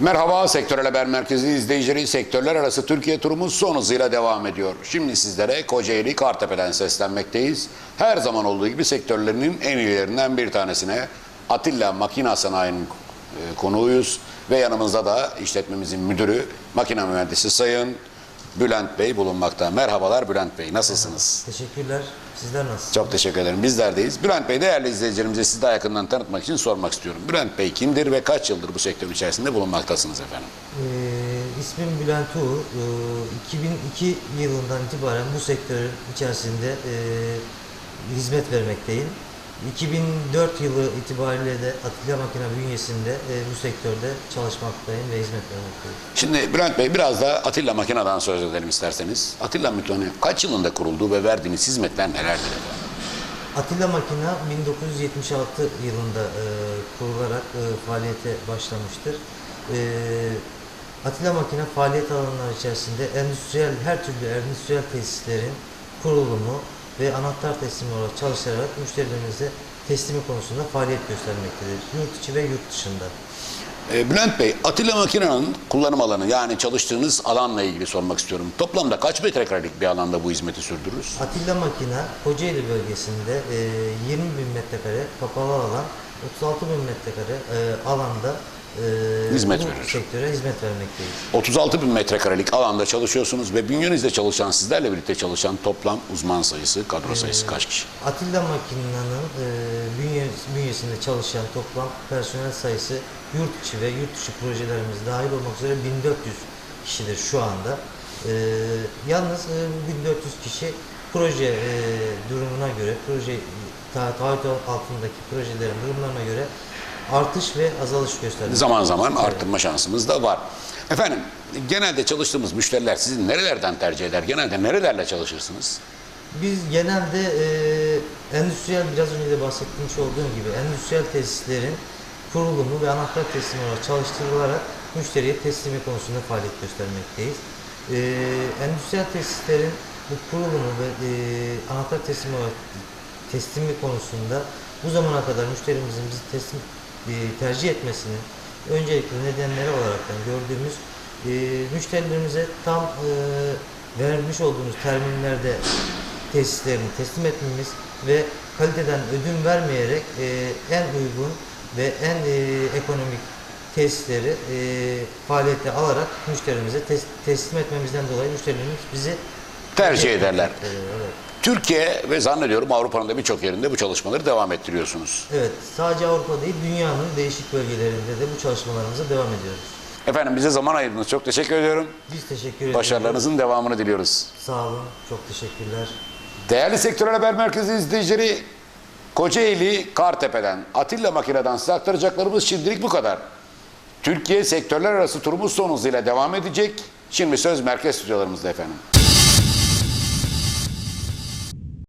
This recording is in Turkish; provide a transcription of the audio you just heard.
Merhaba Sektörel Haber Merkezi izleyicileri sektörler arası Türkiye turumuz son hızıyla devam ediyor. Şimdi sizlere Kocaeli Kartepe'den seslenmekteyiz. Her zaman olduğu gibi sektörlerinin en iyilerinden bir tanesine Atilla Makina Sanayi'nin e, konuğuyuz. Ve yanımızda da işletmemizin müdürü, makine mühendisi Sayın Bülent Bey bulunmakta. Merhabalar Bülent Bey, nasılsınız? Teşekkürler. Sizler nasılsınız? Çok teşekkür ederim. Bizlerdeyiz. Bülent Bey değerli izleyicilerimize sizi daha yakından tanıtmak için sormak istiyorum. Bülent Bey kimdir ve kaç yıldır bu sektör içerisinde bulunmaktasınız efendim? Ee, ismim Bülent Uğur. Ee, 2002 yılından itibaren bu sektörün içerisinde e, hizmet vermekteyim. 2004 yılı itibariyle de Atilla Makina bünyesinde e, bu sektörde çalışmaktayım ve hizmet vermekteyim. Şimdi Bülent Bey biraz da Atilla Makina'dan söz edelim isterseniz. Atilla Makina kaç yılında kuruldu ve verdiğiniz hizmetler nelerdir efendim? Atilla Makina 1976 yılında e, kurularak e, faaliyete başlamıştır. E, Atilla Makina faaliyet alanları içerisinde endüstriyel her türlü endüstriyel tesislerin kurulumu ve anahtar teslimi olarak çalışarak müşterilerimize teslimi konusunda faaliyet göstermektedir. Yurt içi ve yurt dışında. Ee, Bülent Bey, Atilla Makina'nın kullanım alanı yani çalıştığınız alanla ilgili sormak istiyorum. Toplamda kaç metrekarelik bir alanda bu hizmeti sürdürürüz? Atilla Makina Kocaeli bölgesinde e, 20 bin metrekare kapalı alan, 36 bin metrekare e, alanda e, Hizmet bu verir. sektöre hizmet vermekteyiz. 36 bin metrekarelik alanda çalışıyorsunuz ve bünyenizde çalışan, sizlerle birlikte çalışan toplam uzman sayısı, kadro sayısı kaç kişi? Atilla Makina'nın e, bünye, bünyesinde çalışan toplam personel sayısı yurt içi ve yurt dışı projelerimiz dahil olmak üzere 1400 kişidir şu anda. E, yalnız e, bu 1400 kişi proje e, durumuna göre, proje ta- taahhüt altındaki projelerin durumlarına göre artış ve azalış gösterdi. Zaman zaman arttırma şansımız da var. Efendim, genelde çalıştığımız müşteriler sizin nerelerden tercih eder? Genelde nerelerle çalışırsınız? Biz genelde e, endüstriyel biraz önce de bahsetmiş olduğum gibi endüstriyel tesislerin kurulumu ve anahtar teslimi olarak çalıştırılarak müşteriye teslimi konusunda faaliyet göstermekteyiz. E, endüstriyel tesislerin bu kurulumu ve e, anahtar teslimi olarak teslimi konusunda bu zamana kadar müşterimizin bizi teslim tercih etmesinin öncelikli nedenleri olaraktan gördüğümüz e, müşterilerimize tam e, vermiş olduğumuz terminlerde tesislerini teslim etmemiz ve kaliteden ödün vermeyerek e, en uygun ve en e, ekonomik tesisleri e, faaliyete alarak müşterimize tes- teslim etmemizden dolayı müşterilerimiz bizi Tercih ederler. E, evet. Türkiye ve zannediyorum Avrupa'nın da birçok yerinde bu çalışmaları devam ettiriyorsunuz. evet, sadece Avrupa değil dünyanın değişik bölgelerinde de bu çalışmalarımıza devam ediyoruz. Efendim bize zaman ayırdınız. Çok teşekkür ediyorum. Biz teşekkür ediyoruz. Başarılarınızın devamını diliyoruz. Sağ olun, çok teşekkürler. Değerli Sektörel Haber Merkezi izleyicileri, Kocaeli Kartepe'den, Atilla Makina'dan size aktaracaklarımız şimdilik bu kadar. Türkiye sektörler arası turumuz son hızıyla devam edecek. Şimdi söz merkez stüdyolarımızda efendim.